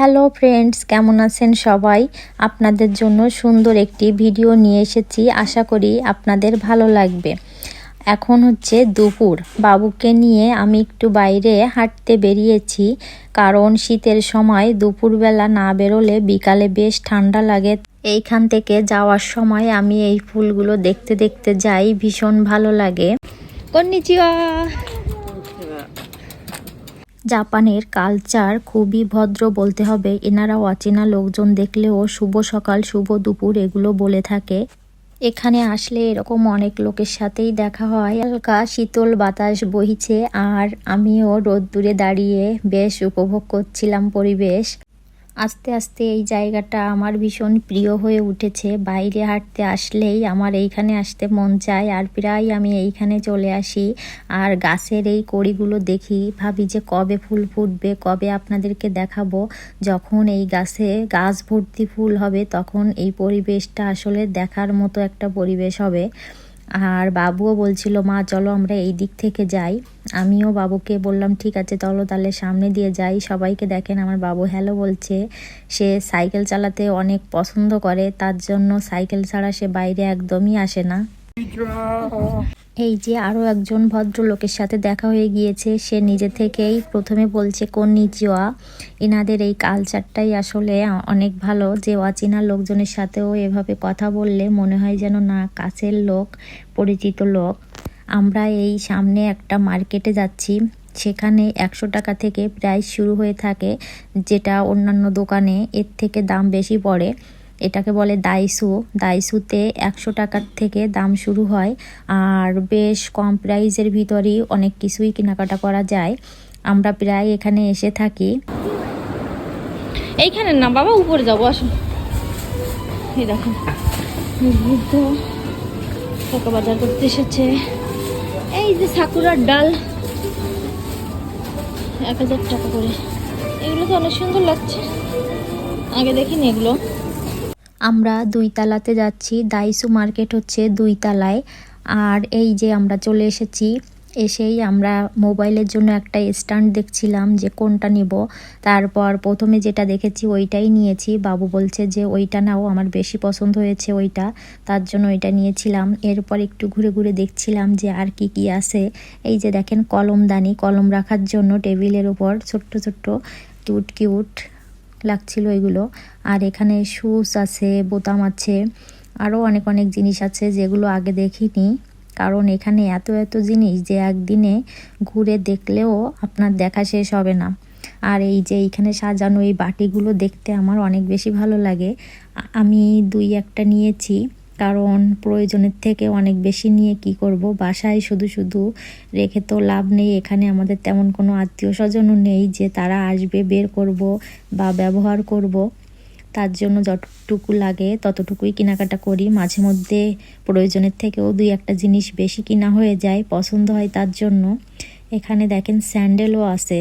Hello friends, কেমন আছেন সবাই? আপনাদের জন্য সুন্দর একটি ভিডিও নিয়ে এসেছি। আশা করি আপনাদের ভালো লাগবে। এখন হচ্ছে দুপুর। বাবুকে নিয়ে আমি একটু বাইরে হাঁটতে বেরিয়েছি, কারণ শীতের সময় দুপুরবেলা না বেরোলে বিকালে বেশ ঠান্ডা লাগে। এইখান থেকে যাওয়ার সময় আমি এই ফুলগুলো দেখতে দেখতে যাই, ভীষণ ভালো লাগে। কন্নিচিওয়া জাপানের কালচার খুবই ভদ্র বলতে হবে। এনারা অচেনা লোকজন দেখলেও শুভ সকাল, শুভ দুপুর এগুলো বলে থাকে। এখানে আসলে এরকম অনেক লোকের সাথেই দেখা হয়। হালকা শীতল বাতাস বহিছে আর আমিও রোদ্দুরে দাঁড়িয়ে বেশ উপভোগ করছিলাম পরিবেশ। আস্তে আস্তে এই জায়গাটা আমার ভীষণ প্রিয় হয়ে উঠেছে। বাইরে হাঁটতে আসলেই আমার এইখানে আসতে মন চায় আর প্রায় আমি এইখানে চলে আসি। আর গাছের এই কড়িগুলো দেখি, ভাবি যে কবে ফুল ফুটবে, কবে আপনাদেরকে দেখাবো। যখন এই গাছে গাছ ভর্তি ফুল হবে, তখন এই পরিবেশটা আসলে দেখার মতো একটা পরিবেশ হবে। আর বাবুও বলছিল, মা, চলো আমরা এই দিক থেকে যাই। আমিও বাবুকে বললাম, ঠিক আছে, চলো তাহলে সামনে দিয়ে যাই। সবাইকে দেখেন, আমার বাবু হ্যালো বলছে। সে সাইকেল চালাতে অনেক পছন্দ করে, তার জন্য সাইকেল ছাড়া সে বাইরে একদমই আসে না। এই যে আরও একজন ভদ্রলোকের সাথে দেখা হয়ে গিয়েছে, সে নিজে থেকেই প্রথমে বলছে কোন নিচিওয়া এনাদের এই কালচারটাই আসলে অনেক ভালো। যে অচেনা লোকজনের সাথেও এভাবে কথা বললে মনে হয় যেন না কাছের লোক, পরিচিত লোক। আমরা এই সামনে একটা মার্কেটে যাচ্ছি। সেখানে একশো টাকা থেকে প্রাইস শুরু হয়ে থাকে, যেটা অন্যান্য দোকানে এর থেকে দাম বেশি পড়ে। এটাকে বলে দাইসু দাইসুতে একশো টাকার থেকে দাম শুরু হয়। আর বেশ কম প্রাইজের ভিতরেই অনেক কিছুই কেনাকাটা করা যায়। আমরা প্রায় এখানে এসে থাকি। এইখানে না, বাবা, উপরে যাব, আসো। এই দেখো। বাজার করতে এসেছে। এই যে সাকুরার ডাল। এক হাজার টাকা করে। এগুলো তো অনেক সুন্দর লাগছে। আগে দেখিনি এগুলো। আমরা দুই তালাতে যাচ্ছি। দাইসু মার্কেট হচ্ছে দুই তালায়। আর এই যে আমরা চলে এসেছি এসেই আমরা মোবাইলের জন্য একটা স্ট্যান্ড দেখছিলাম যে কোনটা নিব। তারপর প্রথমে যেটা দেখেছি ওইটাই নিয়েছি। বাবু বলছে যে ওইটা নাও, আমার বেশি পছন্দ হয়েছে ওইটা। তার জন্য ওইটা নিয়েছিলাম। এরপর একটু ঘুরে ঘুরে দেখছিলাম যে আর কি কি আছে। এই যে দেখেন কলমদানি কলম রাখার জন্য টেবিলের উপর ছোট্ট ছোট্ট কিউট কিউট লাগছিল এগুলো। আর এখানে শুজ আছে, বোতাম আছে আরও অনেক অনেক জিনিস আছে যেগুলো আগে দেখিনি। কারণ এখানে এত এত জিনিস যে একদিনে ঘুরে দেখলেও আপনার দেখা শেষ হবে না। আর এই যে এইখানে সাজানো এই বাটিগুলো দেখতে আমার অনেক বেশি ভালো লাগে। আমি দুই একটা নিয়েছি, কারণ প্রয়োজনের থেকে অনেক বেশি নিয়ে কি করব? বাসায় শুধু শুধু রেখে তো লাভ নেই। এখানে আমাদের তেমন কোনো আত্মীয় স্বজনও নেই যে তারা আসবে, বের করব বা ব্যবহার করব। তার জন্য যতটুকু লাগে ততটুকুই কেনাকাটা করি। মাঝে মধ্যে প্রয়োজনের থেকেও দুই একটা জিনিস বেশি কিনা হয়ে যায়, পছন্দ হয় তার জন্য। এখানে দেখেন স্যান্ডেলও আছে।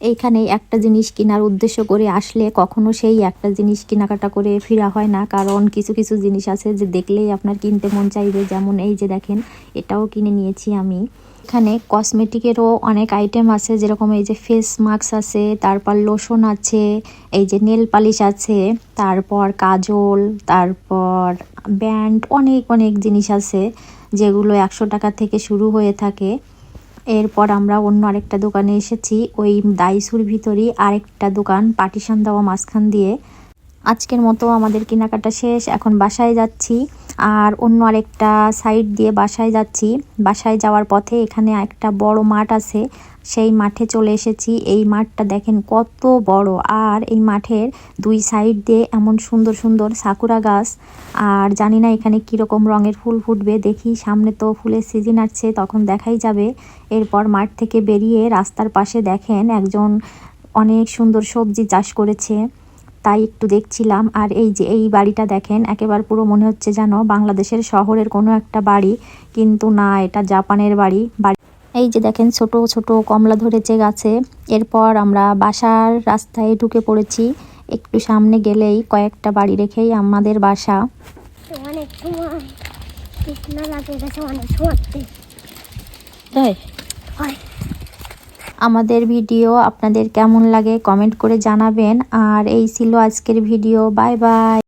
এইখানে একটা জিনিস কেনার উদ্দেশ্য করে আসলে কখনো সেই একটা জিনিস কেনাকাটা করে ফিরা হয় না। কারণ কিছু কিছু জিনিস আছে যে দেখলেই আপনার কিনতে মন চাইবে। যেমন এই যে দেখেন, এটাও কিনে নিয়েছি আমি। এখানে কসমেটিকেরও অনেক আইটেম আছে, যেরকম এই যে ফেস মাস্ক আছে, তারপর লোশন আছে, এই যে নেল পালিশ আছে, তারপর কাজল, তারপর ব্যান্ড অনেক অনেক জিনিস আছে, যেগুলো একশো টাকা থেকে শুরু হয়ে থাকে। এরপর আমরা অন্য আরেকটা দোকানে এসেছি। ওই দাইসুর ভিতরই আরেকটা দোকান, পার্টিশন দেওয়া মাঝখান দিয়ে। আজকের মতো আমাদের কেনাকাটা শেষ। এখন বাসায় যাচ্ছি। আর অন্য আরেকটা সাইড দিয়ে বাসায় যাচ্ছি। বাসায় যাওয়ার পথে এখানে একটা বড় মাঠ আছে। সেই মাঠে চলে এসেছি। এই মাঠটা দেখেন কত বড়। আর এই মাঠের দুই সাইড দিয়ে এমন সুন্দর সুন্দর সাকুরা গাছ। আর জানি না এখানে কীরকম রঙের ফুল ফুটবে। দেখি সামনে তো ফুলের সিজন আসছে, তখন দেখাই যাবে। এরপর মাঠ থেকে বেরিয়ে রাস্তার পাশে দেখেন একজন অনেক সুন্দর সবজি চাষ করেছে। তাই একটু দেখছিলাম। আর এই যে এই বাড়িটা দেখেন, একেবারে পুরো মনে হচ্ছে যেন বাংলাদেশের শহরের কোনো একটা বাড়ি। কিন্তু না, এটা জাপানের বাড়ি। বাড়ি এই যে দেখেন ছোট ছোট কমলা ধরেছে গাছে। এরপর আমরা বাসার রাস্তায় ঢুকে পড়েছি। একটু সামনে গেলেই কয়েকটা বাড়ি রেখেই আমাদের বাসা। অনেক সময় শুকনো লাগে গেছে অনেক সময় হয়। আমাদের ভিডিও আপনাদের কেমন লাগে কমেন্ট করে জানাবেন। আর এই ছিল আজকের ভিডিও। Bye bye.